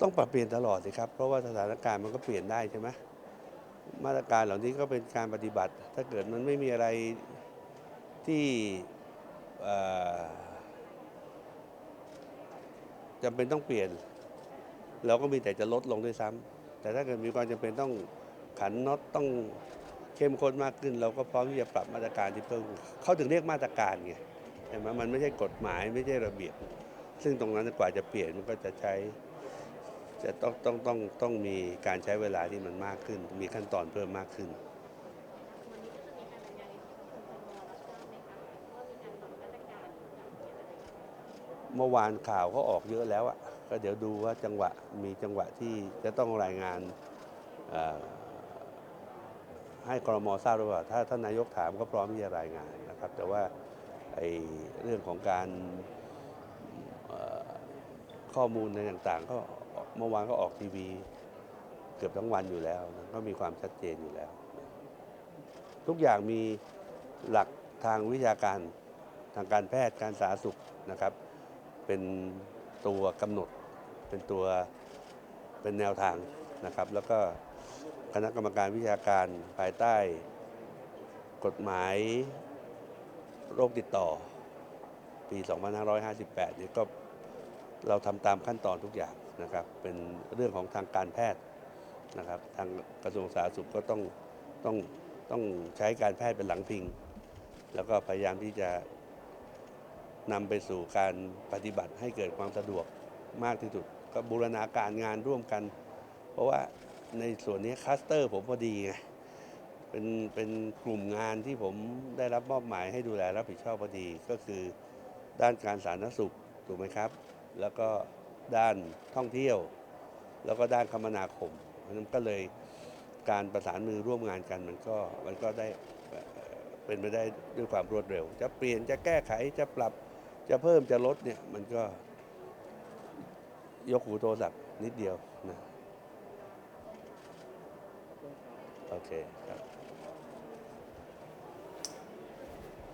ต้องปรับเปลี่ยนตลอดสิครับ เพราะว่าสถานการณ์มันก็เปลี่ยนได้ใช่ไหมมาตรการเหล่านี้ก็เป็นการปฏิบัติ ถ้าเกิดมันไม่มีอะไรที่จำเป็นต้องเปลี่ยน เราก็มีแต่จะลดลงด้วยซ้ำแต่ถ้าเกิดมีความจำเป็นต้องขันน็อตต้องเข้มข้นมากขึ้น เราก็พร้อมที่จะปรับมาตรการที่เพิ่มเขาถึงเรียกมาตรการไงใช่ไหมมันไม่ใช่กฎหมายไม่ใช่ระเบียบ ซึ่งตรงนั้นกว่าจะเปลี่ยนมันก็จะใช้ จะต้องต้องต้องต้องมีการใช้เวลาที่มันมากขึ้น มีขั้นตอนเพิ่มมากขึ้นวันนี้ก็จะมีการบรรยายของคอรรับทราบไหมคะว่ามีการปรับมาตรการปรับเปลี่ยนอะไรบ้างเมื่อวานข่าวก็ออกเยอะแล้วอะก็เดี๋ยวดูว่าจังหวะมีจังหวะที่จะต้องรายงานเอ่อให้กรมทราบหรือเปล่าถ้าท่านนายกถามก็พร้อมที่จะรายงานนะครับ แต่ว่าไอ้เรื่องของการเอ่อ ข้อมูลในต่างๆ ก็เมื่อวานก็ออกทีวี เกือบทั้งวันอยู่แล้วนะก็มีความชัดเจนอยู่แล้ว ทุกอย่างมีหลักทางวิชาการทางการแพทย์การสาธารณสุขนะครับ เป็นตัวกำหนด เป็นตัวเป็นแนวทางนะครับ แล้วก็คณะกรรมการวิชาการภายใต้ กฎหมายโรคติดต่อปี 2558 นี่ก็ เราทำตามขั้นตอนทุกอย่างนะครับ เป็นเรื่องของทางการแพทย์นะครับ ทางกระทรวงสาธารณสุขก็ต้องต้องต้องใช้การแพทย์เป็นหลังพิง แล้วก็พยายามที่จะนำไปสู่การปฏิบัติให้เกิดความสะดวกมากที่สุด ก็บูรณาการงานร่วมกัน เพราะว่าในส่วนนี้คัสเตอร์ผมพอดีไงเป็นเป็นกลุ่มงานที่ผมได้รับมอบหมายให้ดูแลรับผิดชอบพอดีก็คือด้านการสาธารณสุขถูกไหมครับ แล้วก็ด้านท่องเที่ยว แล้วก็ด้านคมนาคมเพราะนั้นก็เลยการประสานมือร่วมงานกันมันก็มันก็ได้เอ่อเป็นไปได้ด้วยความรวดเร็ว จะเปลี่ยนจะแก้ไขจะปรับจะเพิ่มจะลดเนี่ยมันก็ยกหูโทรศัพท์นิดเดียวนะโอเคครับ